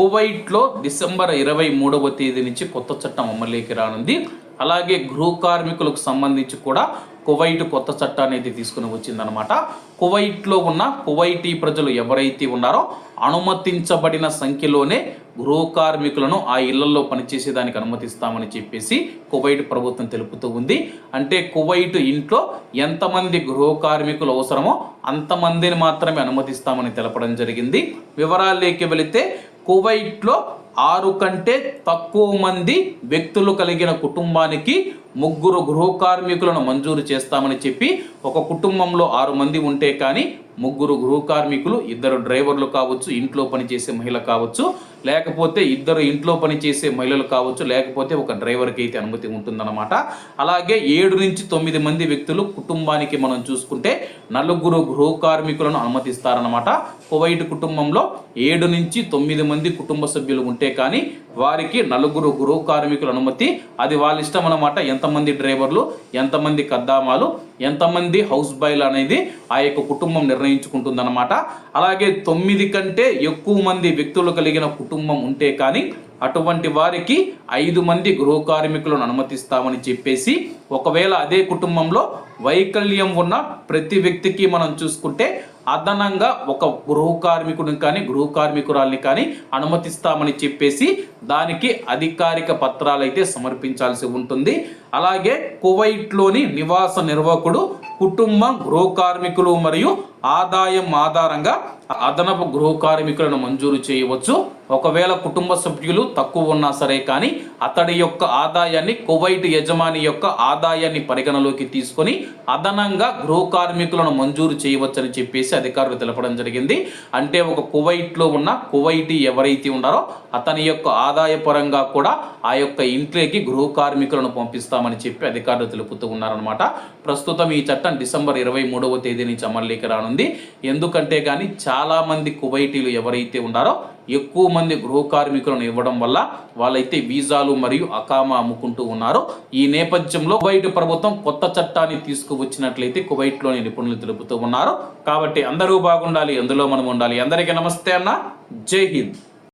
కువైట్లో డిసెంబర్ ఇరవై మూడవ తేదీ నుంచి కొత్త చట్టం అమలులోకి రానుంది. అలాగే గృహ కార్మికులకు సంబంధించి కూడా కువైట్ కొత్త చట్టాన్ని అయితే తీసుకుని వచ్చిందనమాట కువైట్లో ఉన్న కువైటీ ప్రజలు ఎవరైతే ఉన్నారో అనుమతించబడిన సంఖ్యలోనే గృహ కార్మికులను ఆ ఇళ్ళలో పనిచేసేదానికి అనుమతిస్తామని చెప్పేసి కువైట్ ప్రభుత్వం తెలుపుతూ ఉంది. అంటే కువైట్ ఇంట్లో ఎంతమంది గృహ కార్మికులు అవసరమో అంతమందిని మాత్రమే అనుమతిస్తామని తెలపడం జరిగింది. వివరాల్లోకి వెళితే కువైట్లో ఆరు కంటే తక్కువ మంది వ్యక్తులు కలిగిన కుటుంబానికి ముగ్గురు గృహ కార్మికులను మంజూరు చేస్తామని చెప్పి ఒక కుటుంబంలో ఆరు మంది ఉంటే కానీ ముగ్గురు గృహ కార్మికులు ఇద్దరు డ్రైవర్లు కావచ్చు ఇంట్లో పనిచేసే మహిళ కావచ్చు లేకపోతే ఇద్దరు ఇంట్లో పనిచేసే మహిళలు కావచ్చు లేకపోతే ఒక డ్రైవర్కి అయితే అనుమతి ఉంటుందన్నమాట. అలాగే ఏడు నుంచి తొమ్మిది మంది వ్యక్తులు కుటుంబానికి మనం చూసుకుంటే నలుగురు గృహ కార్మికులను అనుమతిస్తారనమాట కువైట్ కుటుంబంలో ఏడు నుంచి తొమ్మిది మంది కుటుంబ సభ్యులు ఉంటే కానీ వారికి నలుగురు గృహ కార్మికుల అనుమతి అది వాళ్ళ ఇష్టం అనమాట ఎంత ఎంతమంది డ్రైవర్లు ఎంతమంది కద్దామాలు ఎంతమంది హౌస్ బాయ్లు అనేది ఆ యొక్క కుటుంబం నిర్ణయించుకుంటుందన్నమాట. అలాగే తొమ్మిది కంటే ఎక్కువ మంది వ్యక్తులు కలిగిన కుటుంబం ఉంటే కానీ అటువంటి వారికి ఐదు మంది గృహ కార్మికులను అనుమతిస్తామని చెప్పేసి ఒకవేళ అదే కుటుంబంలో వైకల్యం ఉన్న ప్రతి వ్యక్తికి మనం చూసుకుంటే అదనంగా ఒక గృహ కార్మికుడిని కానీ గృహ కార్మికురాల్ని కానీ అనుమతిస్తామని చెప్పేసి దానికి అధికారిక పత్రాలు అయితే సమర్పించాల్సి ఉంటుంది. అలాగే కువైట్లోని నివాస నిర్వాహకుడు కుటుంబం గృహ కార్మికులు మరియు ఆదాయం ఆధారంగా అదనపు గృహ కార్మికులను మంజూరు చేయవచ్చు. ఒకవేళ కుటుంబ సభ్యులు తక్కువ ఉన్నా సరే కానీ అతడి యొక్క ఆదాయాన్ని కువైట్ యజమాని యొక్క ఆదాయాన్ని పరిగణలోకి తీసుకొని అదనంగా గృహ కార్మికులను మంజూరు చేయవచ్చని చెప్పేసి అధికారులు తెలపడం జరిగింది. అంటే ఒక కువైట్లో ఉన్న కువైటీ ఎవరైతే ఉన్నారో అతని యొక్క ఆదాయపరంగా కూడా ఆ యొక్క ఇంట్లోకి గృహ కార్మికులను పంపిస్తామని చెప్పి అధికారులు తెలుపుతూ ఉన్నారనమాట ప్రస్తుతం ఈ చట్టం డిసెంబర్ ఇరవై మూడవ తేదీ నుంచి అమల్లోకి రానుంది. ఎందుకంటే కానీ చాలామంది కువైటీలు ఎవరైతే ఉన్నారో ఎక్కువ మంది గృహ కార్మికులను ఇవ్వడం వల్ల వాళ్ళైతే వీసాలు మరియు అకామా అమ్ముకుంటూ ఉన్నారు. ఈ నేపథ్యంలో కువైట్ ప్రభుత్వం కొత్త చట్టాన్ని తీసుకువచ్చినట్లయితే కువైట్లోని నిపుణులు తెలుపుతూ ఉన్నారు. కాబట్టి అందరూ బాగుండాలి అందులో మనం ఉండాలి. అందరికీ నమస్తే అన్న. జై హింద్.